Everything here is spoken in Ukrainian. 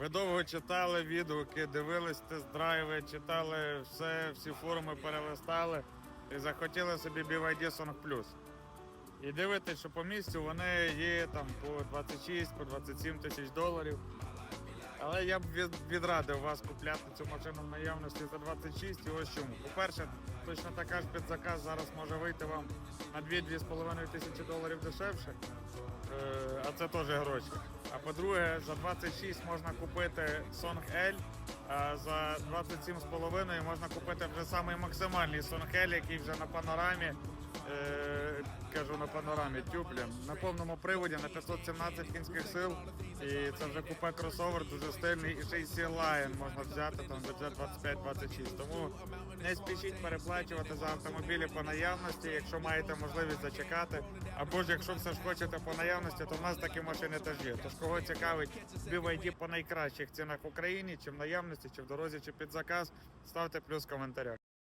Ви довго читали відгуки, дивились тест-драйви, читали все, всі форуми перелистали і захотіли собі BYD Song Plus. І дивитесь, що по місцю вони є там по 26, по 27 тисяч доларів. Але я б відрадив вас купляти цю машину в наявності за 26 і ось чому. По-перше, точно така ж під заказ зараз може вийти вам на 2-2,5 тисячі доларів дешевше. Е, а це теж гроші. А по-друге, за 26 можна купити Song L, а за 27,5 можна купити вже самий максимальний Song L, який вже на панорамі. Кажу на панорамі тюплем на повному приводі на 517 кінських сил. І це вже купе кросовер дуже стильний. І ще й Lion можна взяти там бюджет 25-26. Тому не спішіть переплачувати за автомобілі по наявності, якщо маєте можливість зачекати. Або ж якщо все ж хочете по наявності, то в нас такі машини теж є. Тож кого цікавить BYD по найкращих цінах в Україні, чи в наявності, чи в дорозі, чи під заказ, ставте плюс в коментарях.